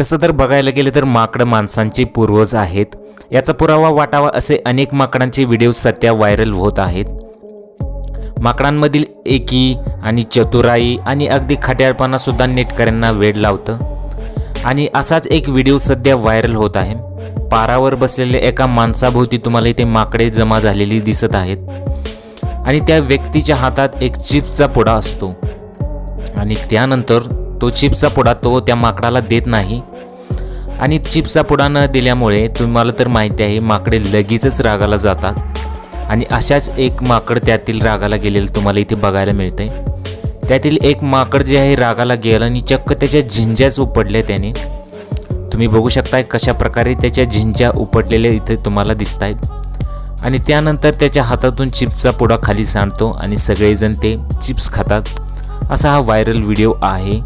तसं तर बघायला गेलं तर माकडं माणसांचे पूर्वज आहेत. याचा पुरावा वाटावा असे अनेक माकडांचे व्हिडिओ सध्या व्हायरल होत आहेत. माकडांमधील एकी आणि चतुराई आणि अगदी खट्याळपणासुद्धा नेटकऱ्यांना वेड लावतं. आणि असाच एक व्हिडिओ सध्या व्हायरल होत आहे. पारावर बसलेल्या एका माणसाभोवती तुम्हाला इथे माकडे जमा झालेली दिसत आहेत. आणि त्या व्यक्तीच्या हातात एक चिप्सचा पुडा असतो. आणि त्यानंतर तो चिप्सचा पुडा तो त्या माकडाला देत नाही. आणि चिप्सचा पुडा न दिल्यामुळे तुम्हाला तर माहिती आहे माकडे लगेचच रागाला जातात. आणि अशाच एक माकड त्यातील रागाला गेलेलं तुम्हाला इथे बघायला मिळते त्यातील एक माकड जे आहे रागाला गेलं आणि चक्क त्याच्या झिंज्याच उपडल्या त्याने. तुम्ही बघू शकताय कशा प्रकारे त्याच्या झिंज्या उपटलेल्या इथे तुम्हाला दिसत आहेत आणि त्यानंतर त्याच्या हातातून चिप्सचा पुडा खाली सांडतो आणि सगळेजण ते चिप्स खातात. असा हा व्हायरल व्हिडिओ आहे.